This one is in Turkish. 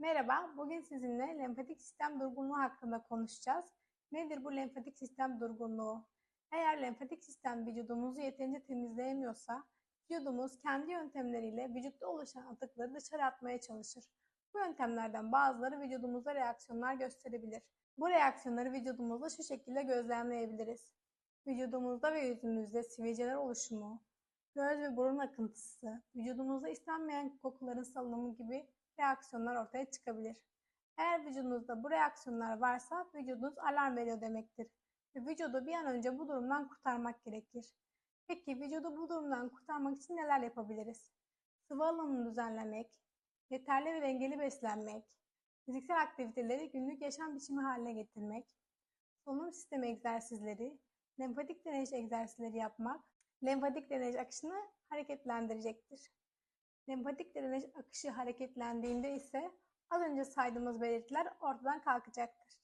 Merhaba, bugün sizinle lenfatik sistem durgunluğu hakkında konuşacağız. Nedir bu lenfatik sistem durgunluğu? Eğer lenfatik sistem vücudumuzu yeterince temizleyemiyorsa, vücudumuz kendi yöntemleriyle vücutta oluşan atıkları dışarı atmaya çalışır. Bu yöntemlerden bazıları vücudumuzda reaksiyonlar gösterebilir. Bu reaksiyonları vücudumuzda şu şekilde gözlemleyebiliriz. Vücudumuzda ve yüzümüzde sivilceler oluşumu, göz ve burun akıntısı, vücudumuzda istenmeyen kokuların salınımı gibi reaksiyonlar ortaya çıkabilir. Eğer vücudunuzda bu reaksiyonlar varsa vücudunuz alarm veriyor demektir. Ve vücudu bir an önce bu durumdan kurtarmak gerekir. Peki vücudu bu durumdan kurtarmak için neler yapabiliriz? Sıvı alımını düzenlemek, yeterli ve dengeli beslenmek, fiziksel aktiviteleri günlük yaşam biçimi haline getirmek, solunum sistemi egzersizleri, lenfatik drenaj egzersizleri yapmak, lenfatik drenaj akışını hareketlendirecektir. Lenfatik drenaj akışı hareketlendiğinde ise az önce saydığımız belirtiler ortadan kalkacaktır.